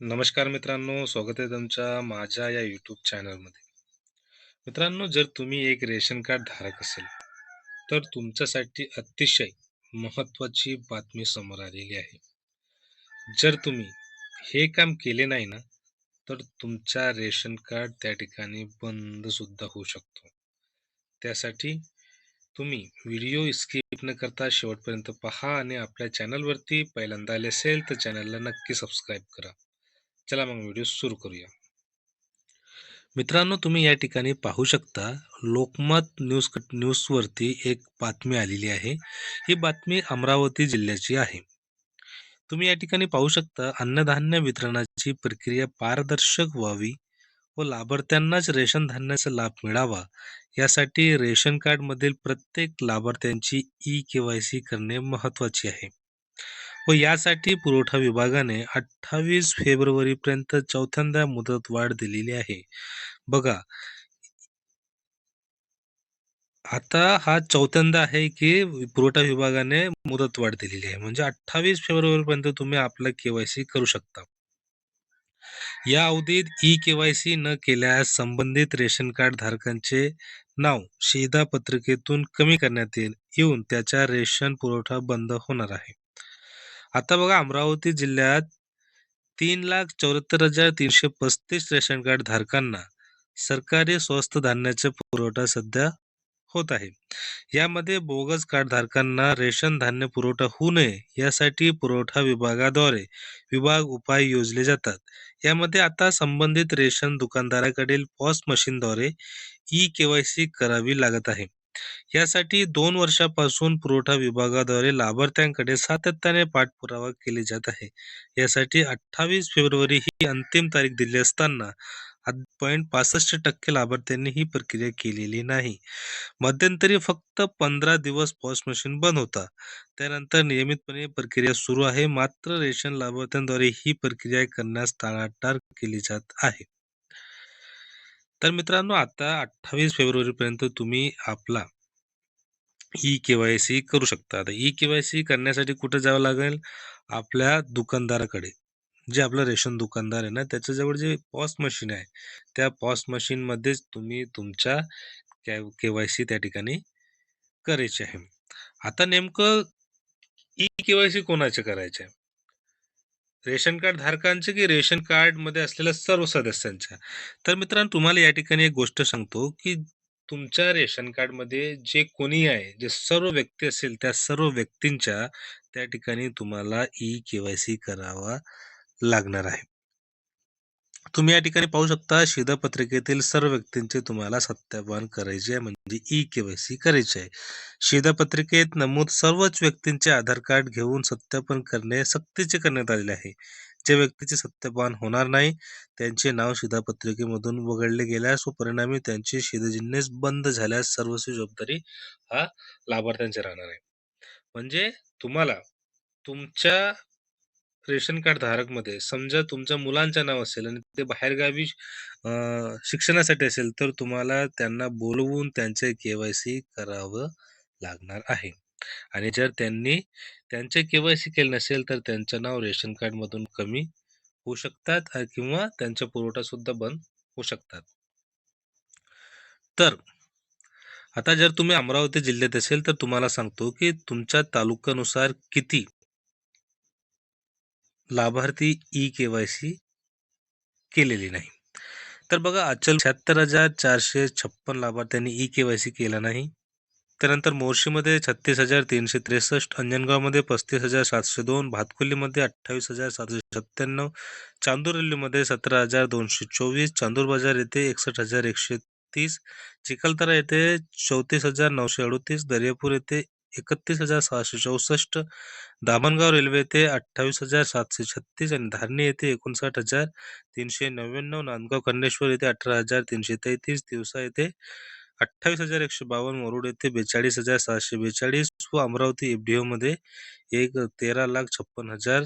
नमस्कार मित्रांनो, स्वागत आहे तुमच्या माझ्या या यूट्यूब चॅनलमध्ये. मित्रांनो, जर तुम्ही एक रेशन कार्ड धारक असेल, तर तुमच्यासाठी अतिशय महत्त्वाची बातमी समोर आलेली आहे. जर तुम्ही हे काम केले नाही ना, तर तुमचा रेशन कार्ड त्या ठिकाणी बंद सुद्धा होऊ शकतो. त्यासाठी तुम्ही व्हिडिओ स्किप न करता शेवटपर्यंत पहा आणि आपल्या चॅनलवरती पहिल्यांदा आले असेल तर चॅनलला नक्की सबस्क्राईब करा. चला मग व्हिडिओ सुरू करूया. मित्रांनो, तुम्ही या ठिकाणी पाहू शकता लोकमत न्यूज न्यूजवरती एक बातमी आलेली आहे. ही बातमी अमरावती जिल्ह्याची आहे. तुम्ही या ठिकाणी पाहू शकता अन्नधान्य वितरणाची प्रक्रिया पारदर्शक व्हावी व लाभार्थ्यांनाच रेशन धान्याचा लाभ मिळावा यासाठी रेशन कार्ड मधील प्रत्येक लाभार्थ्यांची ई केवायसी करणे महत्त्वाचे आहे व यासाठी पुरवठा विभागाने अठ्ठावीस फेब्रुवारीपर्यंत चौथ्यांदा मुदत वाढ दिलेली आहे. बघा. आता हा चौथ्यांदा आहे की पुरवठा विभागाने मुदत वाढ दिलेली आहे. म्हणजे अठ्ठावीस फेब्रुवारीपर्यंत तुम्ही आपलं केवायसी करू शकता. या अवधीत ई केवायसी न केल्यास संबंधित रेशन कार्ड धारकांचे नाव शिधा पत्रिकेतून कमी करण्यात येईल. येऊन त्याचा रेशन पुरवठा बंद होणार आहे. आता बघा अमरावती जिल्ह्यात तीन लाख चौऱ्याहत्तर हजार तीनशे पस्तीस रेशन कार्ड धारकांना सरकारी स्वस्त धान्याचा पुरवठा सध्या होत आहे. यामध्ये बोगस कार्ड धारकांना रेशन धान्य पुरवठा होऊ नये यासाठी पुरवठा विभागाद्वारे विभाग उपाय योजले जातात. यामध्ये आता संबंधित रेशन दुकानदाराकडील पॉस मशीनद्वारे ई केवायसी करावी लागत आहे. यासाठी दोन वर्षापासून पुरवठा विभागाद्वारे लाभार्थ्यांकडे सातत्याने पाठपुरावा केले जात आहे. यासाठी अठ्ठावीस फेब्रुवारी ही अंतिम तारीख दिली असताना पॉईंट पासष्ट टक्के लाभार्थ्यांनी ही प्रक्रिया केलेली नाही. मध्यंतरी फक्त पंधरा दिवस पॉस मशीन बंद होता. त्यानंतर नियमितपणे प्रक्रिया सुरू आहे. मात्र रेशन लाभार्थ्यांद्वारे ही प्रक्रिया करण्यास टाळाटाळ केली जात आहे. तर मित्रांनो आता अठ्ठावीस फेब्रुवारीपर्यंत तुम्ही आपला ई केवायसी करू शकता. आता ई केवायसी करण्यासाठी कुठे जावं लागेल? आपल्या दुकानदाराकडे. जे आपलं रेशन दुकानदार आहे ना त्याच्याजवळ जे पॉस मशीन आहे त्या पॉस मशीन मध्येच तुम्ही तुमच्या के वाय सी त्या ठिकाणी करायची आहे. आता नेमकं ई केवायसी कोणाचे करायचे आहे? रेशन कार्ड धारकांचे की रेशन कार्डमध्ये असलेल्या सर्व सदस्यांच्या? तर मित्रांनो तुम्हाला या ठिकाणी एक गोष्ट सांगतो की तुमच्या रेशन कार्डमध्ये जे कोणी आहे जे सर्व व्यक्ती असेल त्या सर्व व्यक्तींच्या त्या ठिकाणी तुम्हाला ई केवायसी करावा लागणार आहे. तुम्ही या ठिकाणी पाहू शकता शिधापत्रिकेतील सर्व व्यक्तींचे तुम्हाला सत्यापन करायचे आहे म्हणजे ई केवायसी करायचे आहे. शिधापत्रिकेत नमूद सर्वच व्यक्तींचे आधार कार्ड घेऊन सत्यापन करणे सक्तीचे करण्यात आलेले आहे. जे व्यक्तीचे सत्यापन होणार नाही त्यांचे नाव शिधापत्रिकेमधून वगळले गेल्यास व परिणामी त्यांचे शिधजिन्नेस बंद झाल्यास सर्वस्वी जबाबदारी हा लाभार्थ्यांची राहणार आहे. म्हणजे तुम्हाला तुमच्या रेशन कार्ड धारकमध्ये समजा तुमच्या मुलांचं नाव असेल आणि ते बाहेरगावी शिक्षणासाठी असेल तर तुम्हाला त्यांना बोलवून त्यांचे केवायसी करावं लागणार आहे. आणि जर त्यांनी त्यांचे केवायसी केले नसेल तर त्यांचं नाव रेशन कार्ड मधून कमी होऊ शकतात किंवा त्यांचा पुरवठा सुद्धा बंद होऊ शकतात. तर आता जर तुम्ही अमरावती जिल्ह्यात असेल तर तुम्हाला सांगतो की तुमच्या तालुक्यानुसार किती लाभार्थी ई के वाय सी केलेली नाही. तर बघा अचल शहात्तर हजार चारशे छप्पन लाभार्थ्यांनी ई के वाय सी केला नाही. त्यानंतर मोर्शीमध्ये छत्तीस हजार तीनशे त्रेसष्ट अंजनगावमध्ये पस्तीस हजार सातशे दोन भातकुलीमध्ये अठ्ठावीस हजार सातशे सत्त्याण्णव चांदुरल्लीमध्ये सतरा हजार दोनशे चोवीस चांदूर बाजार येथे एकसष्ट हजार एकशे तीस चिखलतरा येथे चौतीस हजार नऊशे अडोतीस दर्यापूर येथे एकतीस हजार सहाशे चौसष्ट दामणगाव रेल्वे येथे अठ्ठावीस हजार सातशे छत्तीस आणि धारणी येथे एकोणसाठ हजार तीनशे नव्याण्णव नांदगाव खंडेश्वर येथे अठरा हजार तीनशे तेहतीस दिवसा येथे अठ्ठावीस हजार एकशे बावन्न मुरुड येथे बेचाळीस हजार सहाशे बेचाळीस व अमरावती एफडीओ मध्ये एक तेरा लाख छप्पन हजार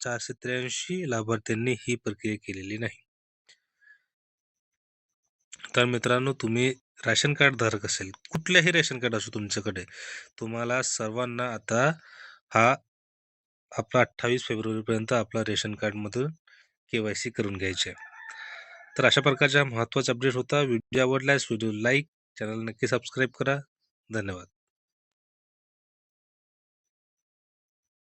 चारशे त्र्याऐंशी लाभार्थ्यांनी ही प्रक्रिया केलेली नाही. तर मित्रांनो तुम्ही राशन कार्ड धारक असेल कुठल्याही रेशन कार्ड असो तुमच्याकडे तुम्हाला सर्वांना आता हा आपला अठ्ठावीस फेब्रुवारीपर्यंत आपला रेशन कार्डमधून के वाय सी करून घ्यायची आहे. तर अशा प्रकारचा महत्त्वाचा अपडेट होता. व्हिडिओ आवडल्यास व्हिडिओ लाईक चॅनल नक्की सबस्क्राईब करा. धन्यवाद.